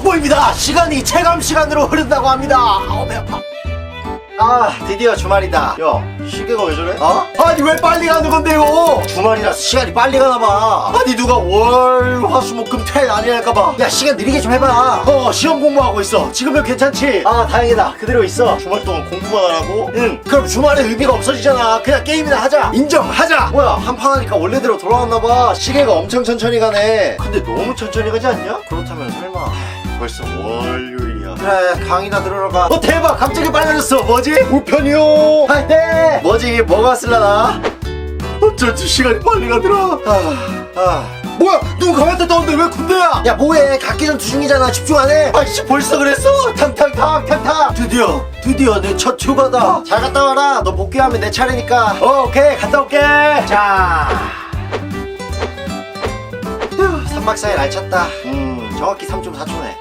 속보입니다. 시간이 체감 시간으로 흐른다고 합니다. 아우 배 아파. 아 드디어 주말이다. 야 시계가 왜 저래? 어? 아니 왜 빨리 가는 건데 요? 주말이라서 시간이 빨리 가나봐. 아니 누가 월 화 수 목금퇴 아니랄까봐. 야 시간 느리게 좀 해봐. 어 시험 공부하고 있어. 지금은 괜찮지? 아 다행이다. 그대로 있어. 주말 동안 공부만 안 하고? 응. 그럼 주말에 의미가 없어지잖아. 그냥 게임이나 하자. 인정하자. 뭐야 한판 하니까 원래대로 돌아왔나봐. 시계가 엄청 천천히 가네. 근데 너무 천천히 가지 않냐? 그렇다면 설마. 벌써 월요일 이야. 그래 강의나 들으러 가. 어 대박 갑자기 빨라졌어. 뭐지? 우편이요. 할때 뭐지 이게 뭐가 쓸라나? 어쩐지 시간이 빨리 가더라. 아, 아. 뭐야 눈 감았다 떴는데 왜 군대야? 야 뭐해 각기 전 투중이잖아 집중 안 해? 아이씨 벌써 그랬어? 탕탕탕 탕탕 드디어 드디어 내 첫 휴가다 잘 갔다 와라 너 복귀하면 내 차례니까 어, 오케이 갔다 올게 자 3박 4일 알찼다 음 정확히 3.4초네